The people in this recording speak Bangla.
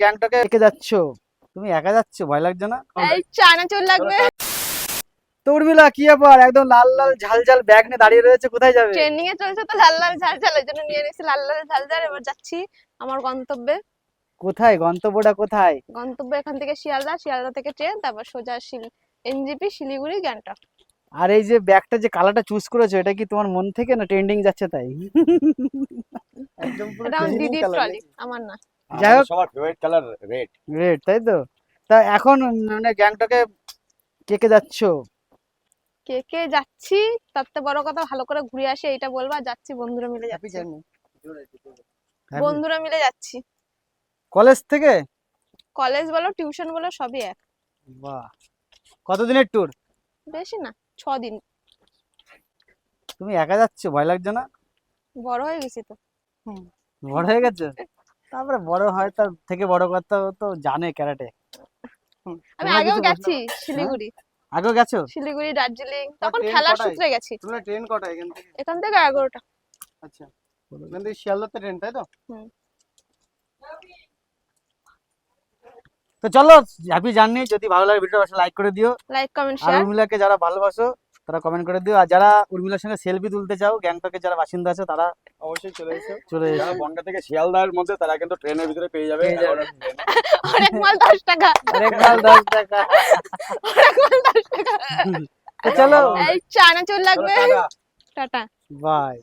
গ্যাংটকে একে যাচ্ছ? তুমি একা যাচ্ছ? ভয় লাগছে না? এই চানাচুর লাগবে। তো উর্মিলা কি ব্যাপার? একদম লাল লাল ঝাল ঝাল ব্যাগ নিয়ে দাঁড়িয়ে রয়েছে কোথায় যাবে? ট্রেনিং এ চলছে তো লাল লাল ঝাল ঝাল ওই জন্য নিয়ে নিয়েছি লাল লাল ঝাল ঝাল এবার যাচ্ছি আমার গন্তব্যে। কোথায়? গন্তব্যটা কোথায়? গন্তব্য এখান থেকে শিয়ালদা শিয়ালদা থেকে ট্রেন তারপর সোজা এনজিপি শিলিগুড়ি গ্যাংটক। আর এই যে ব্যাগটা যে কালারটা চুজ করেছ এটা কি তোমার মন থেকে না ট্রেন্ডিং যাচ্ছে তাই? একদম পুরো দিদির ট্রলি আমার না। যাই হোক। সবার ফেভারিট কালার রেড রেড তাই তো? তা এখন মানে গ্যাংটকে কে কে যাচ্ছ? কে কে যাচ্ছি? তার থেকে বড় কথা ভালো করে ঘুরে আসি এইটা বলবা যাচ্ছি বন্ধুরা মিলে যাচ্ছি। বন্ধুরা মিলে যাচ্ছি। কলেজ থেকে? কলেজ বলো টিউশন বলো সবই এক। বাহ। কতদিনের ট্যুর বেশি না ছ দিন তুমি একা যাচ্ছ? ভয় লাগছে না? বড় হয়ে গেছি তো। বড় হয়ে গেছে? তারপরে বড় হয় তার থেকে বড় কথা তো জানে ক্যারাটে। আমি আগেও গেছি শিলিগুড়ি। আগেও গেছো? শিলিগুড়ি দার্জিলিং তখন খেলার সূত্রে গেছি। তোমরা ট্রেন কটা এখান থেকে? এখান থেকে এগারোটা। আচ্ছা এখান থেকে শিয়ালদাতে ট্রেন তাই তো? তো চলো হ্যাপি জার্নি যদি ভালো লাগে ভিডিওটা লাইক করে দিও। লাইক কমেন্ট শেয়ার আর উর্মিলাকে যারা ভালোবাসো তারা কমেন্ট করে দিও। আর যারা উর্মিলার সঙ্গে সেলফি তুলতে চাও গ্যাংটকের যারা বাসিন্দা আছে তারা অবশ্যই চলে এসো। চলে এসো। যারা বনগা থেকে শিয়ালদার মধ্যে তারা কিন্তু ট্রেনের ভিতরে পেয়ে যাবে। অনেক মাল দশ টাকা। অনেক মাল দশ টাকা। অনেক মাল দশ টাকা। চলো। এই চানাচুর লাগবে। টাটা। বাই